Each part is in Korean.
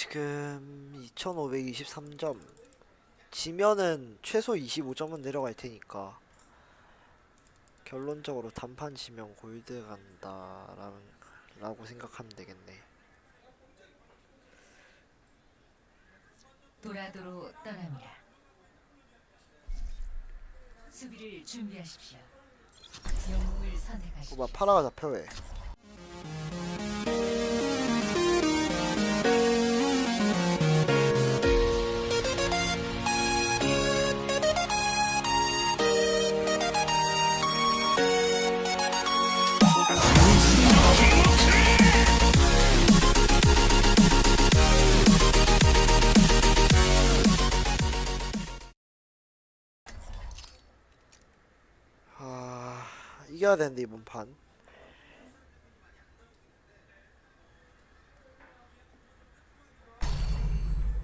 지금 2523점 지면은 최소 25점은 내려갈 테니까 결론적으로 단판 지면 골드 간다라는 라고 생각하면 되겠네 도라도로 떠납니다. 수비를 준비하십시오. 영웅을 선택하십시오. 오빠 파라가 잡혀 왜 이겨야 되는데 이번 판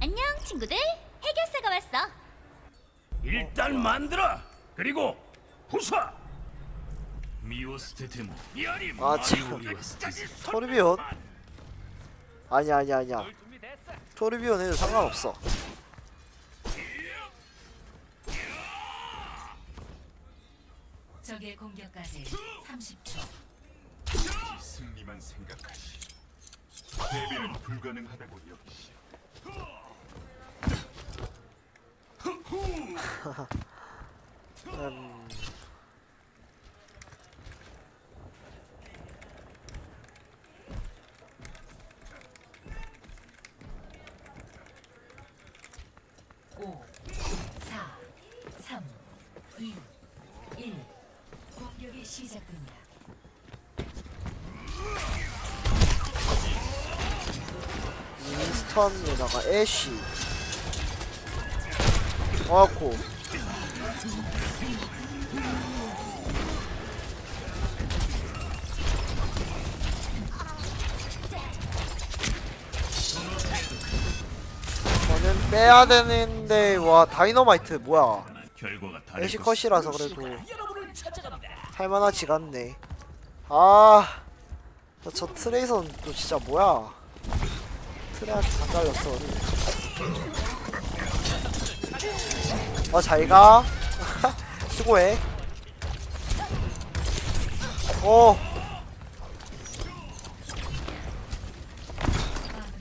안녕 친구들 해결사가 왔어 일단 만들어. 그리고 부숴. 미오스테테모 아, 참. 토르비온? 아니야 아니야 아니야 토르비온 해도 상관없어 적의 공격까지 30초. 승리만 생각하시. 패배는 불가능하다고 여기시. 음, 스턴에다가 애쉬. 어코. 저는 빼야 되는데 와 다이너마이트 뭐야. 애쉬 컷이라서 그래도 할만하지가 않네. 아, 저 트레이서는 또 진짜 뭐야 다 잘렸어. 어 잘 가. 수고해. 어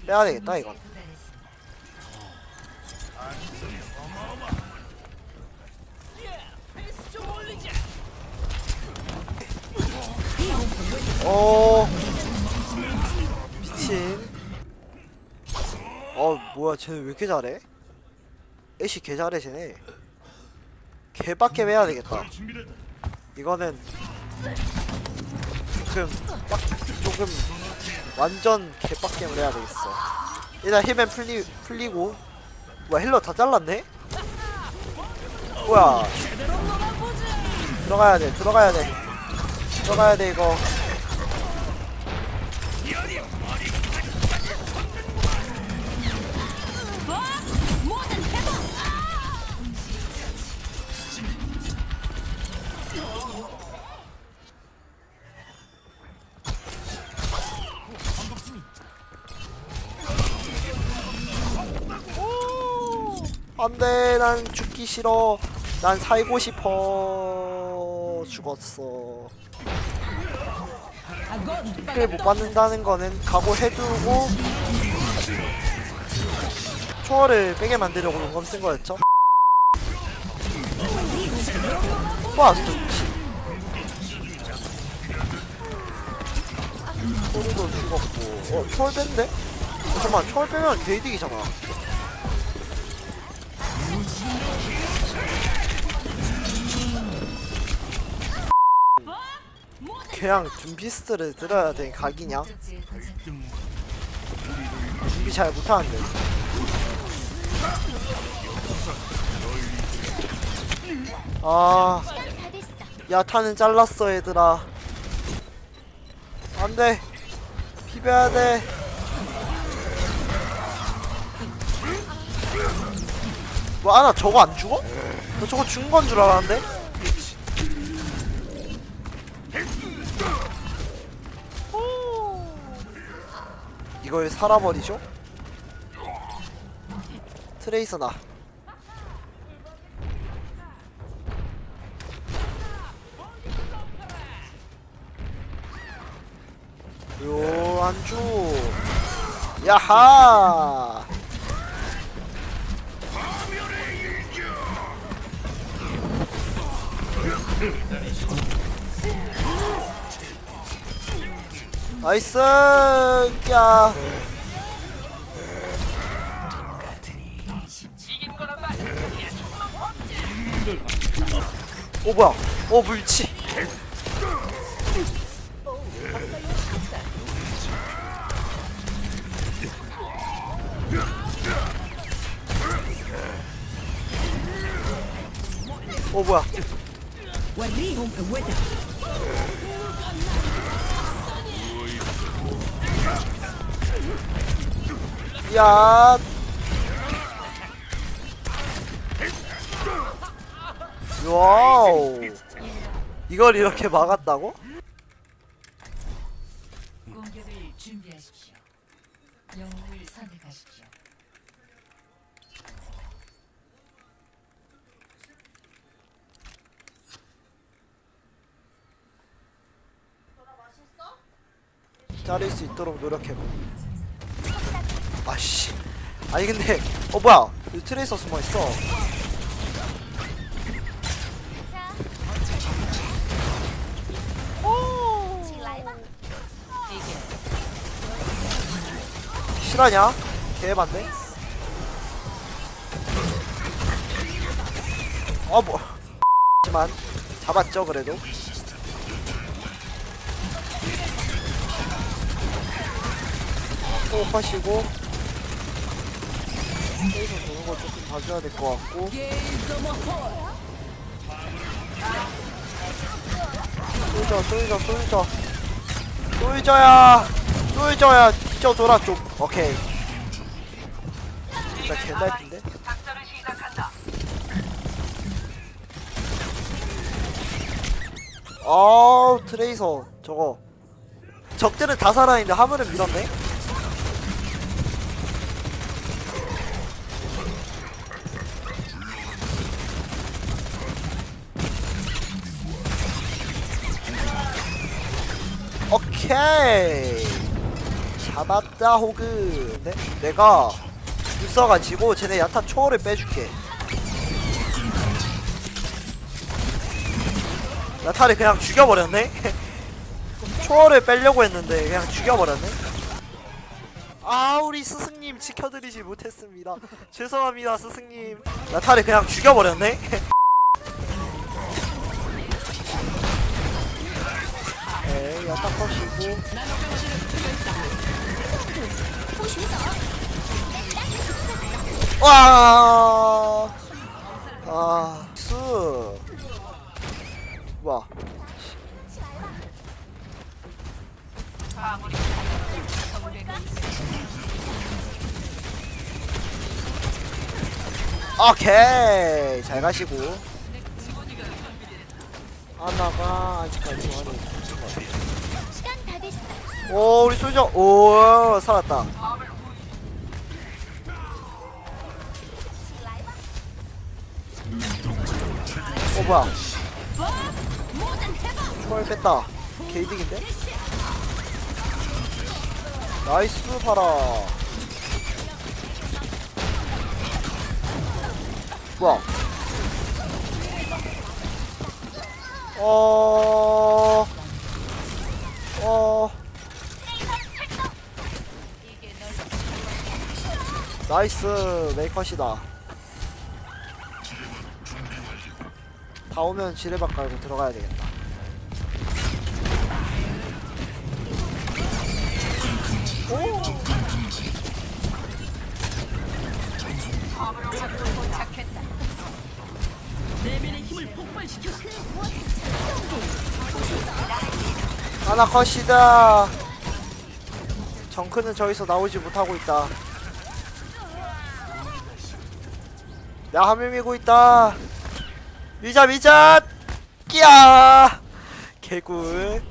빼야 되겠다 이건. 도 어 뭐야 쟤네 왜 이렇게 잘해? 애쉬 개 잘해 쟤네 개빡게 해야 되겠다. 이거는 조금 빡 조금 완전 개빡겜을 해야 되겠어 일단 힐맨 풀리 풀리고 뭐야 힐러 다 잘랐네? 뭐야 들어가야 돼 들어가야 돼 들어가야 돼 이거 안돼 난 죽기 싫어. 난 살고 싶어. 죽었어. 힐 못 받는다는 거는 각오해두고 초월을 빼게 만들려고 용검 쓴 거였죠? 와 소리도 죽었고. 어 초월 뺀데? 어, 잠깐만 초월 빼면 게이득이잖아. 그냥 둠피스트를 들어야 돼 각이냐? 준비 잘 못하는데. 아 야타는 잘랐어 얘들아 안돼 비벼야 돼 뭐, 아나 저거 안 죽어? 너 저거 죽은 건 줄 알았는데? 이걸 살아버리죠? 트레이서 나 안주. 야하. 나이스. 야. 오 뭐야? 오 물치 오 뭐야? 야. 와우. 이걸 이렇게 막았다고? 공격을 준비하십시오. 영웅을 선택하십시오. 자를 수 있도록 노력해보 아씨. 아니 근데 어 뭐야? 여기 트레이서 숨어있어. 실화냐? 개반데? 어 뭐. 하지만 잡았죠 그래도 호흡하시고 스테이션 도는 거 조금 봐줘야 될 것 같고. 쏠져 쏠져 쏠져. 쏠져야 쏠져야 뒤져줘라 좀 오케이. 진짜 개달핀데? 아우 트레이서 저거. 적들은 다 살아있는데 화물은 밀었네 오케이. 잡았다 호그. 네? 내가 있어가지고 쟤네 야타 초월을 빼줄게. 야타를 그냥 죽여버렸네? 초월을 빼려고 했는데 그냥 죽여버렸네? 아 우리 스승님 지켜드리지 못했습니다. 죄송합니다 스승님. 야타를 그냥 죽여버렸네 네 야타 컷이고 와 아, 수. 와. 오케이 잘 가시고 하나가 아직까지 많이 시간 다 됐어. 오 우리 솔저 오 살았다. 오 뭐야? 초월 뺐다. 개이득인데? 나이스 파라 뭐야 어... 어... 나이스 메이컷이다. 다 오면 지뢰박 깔고 들어가야 되겠다 하나 컷이다. 정크는 저기서 나오지 못하고 있다. 나 화면 밀고 있다. 밀자 밀자! 끼야! 개꿀.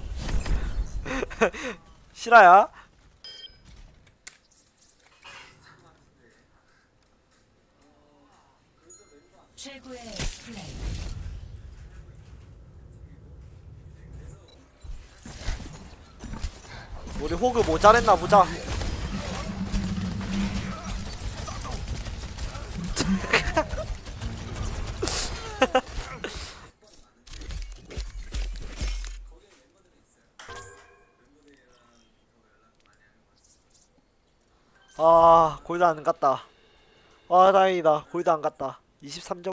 실화야? 최고의 플레이. 우리 호그 모자랬나 보자. 아, 골드 안 갔다. 아, 다행이다. 골드 안 갔다. 23점.